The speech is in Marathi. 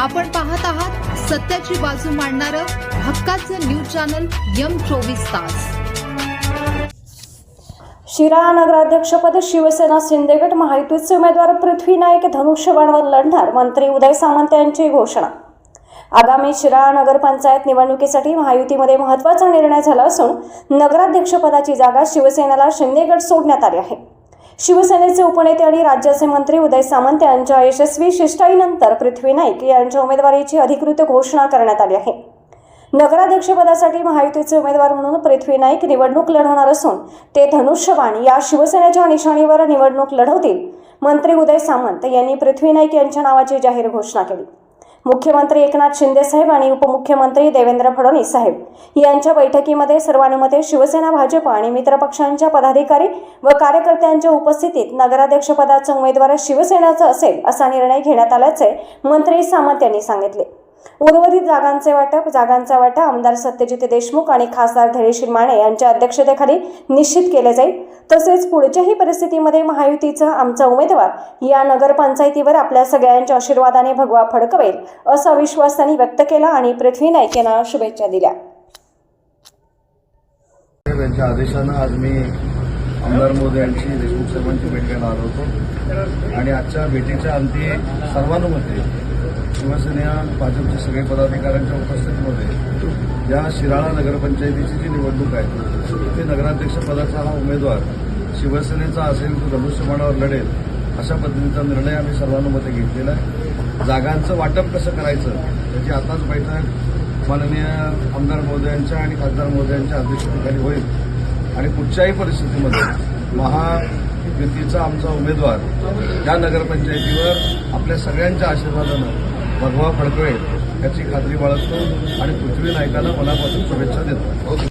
आपण पाहत आहात सत्याची बाजू मांडणारं हक्काचं न्यूज चॅनल यम चोवीस तास. शिराळा नगराध्यक्षपद शिवसेना शिंदेगट महायुतीचे उमेदवार पृथ्वी नाईक धनुष्यबाणवर लढणार मंत्री उदय सामंत यांची घोषणा. आगामी शिराळा नगरपंचायत निवडणुकीसाठी महायुतीमध्ये महत्त्वाचा निर्णय झाला असून नगराध्यक्षपदाची जागा शिवसेनेला शिंदेगड सोडण्यात आली आहे. शिवसेनेचे उपनेते आणि राज्याचे मंत्री उदय सामंत यांच्या यशस्वी शिष्टाईनंतर पृथ्वी नाईक यांच्या उमेदवारीची अधिकृत घोषणा करण्यात आली आहे. नगराध्यक्षपदासाठी महायुतीचे उमेदवार म्हणून पृथ्वी नाईक निवडणूक लढवणार असून ते धनुष्यबाण या शिवसेनेच्या निशाणीवर निवडणूक लढवतील मंत्री उदय सामंत यांनी पृथ्वी नाईक यांच्या नावाची जाहीर घोषणा केली. मुख्यमंत्री एकनाथ शिंदे साहेब आणि उपमुख्यमंत्री देवेंद्र फडणवीस साहेब यांच्या बैठकीमध्ये सर्वानुमते शिवसेना भाजप आणि मित्रपक्षांच्या पदाधिकारी व कार्यकर्त्यांच्या उपस्थितीत नगराध्यक्षपदाचा उमेदवार शिवसेनेचा असेल असा निर्णय घेण्यात आल्याचे मंत्री सामंत यांनी सांगितले. उर्वरित जागांचे वाटप जागांचा वाटा आमदार सत्यजित देशमुख आणि खासदार धैर्यशील माने यांच्या अध्यक्षतेखाली निश्चित केले जाईल. तसेच पुढच्याही परिस्थितीमध्ये महायुतीचा आमचा उमेदवार या नगरपंचायतीवर आपल्या सगळ्यांच्या आशीर्वादाने भगवा फडकवेल असा विश्वास त्यांनी व्यक्त केला आणि पृथ्वी नाईक यांना शुभेच्छा दिल्या. त्यांच्या आदेशानं आज मी आमदार मोदी यांची देशमुख साहेबांची भेट घ्यायला आलो होतो. आणि आजच्या भेटीच्या अंती सर्वानुमते शिवसेना भाजपचे सगळे पदाधिकाऱ्यांच्या उपस्थितीमध्ये या शिराळा नगरपंचायतीची जी निवडणूक आहे ते नगराध्यक्ष पदाचा हा उमेदवार शिवसेनेचा असेल तो धनुष्यमाणावर लढेल अशा पद्धतीचा निर्णय आम्ही सर्वानुमते घेतलेला आहे. जागांचं वाटप कसं करायचं त्याची आताच बैठक माननीय आमदार महोदयांच्या आणि खासदार महोदयांच्या अध्यक्षतेखाली होईल. आणि कुठच्याही परिस्थितीमध्ये महायुतीचा आमचा उमेदवार या नगरपंचायतीवर आपल्या सगळ्यांच्या आशीर्वादानं भगवा फडकवेल याची खात्री बाळगतो आणि पृथ्वी नायकाला मनापासून शुभेच्छा देतो.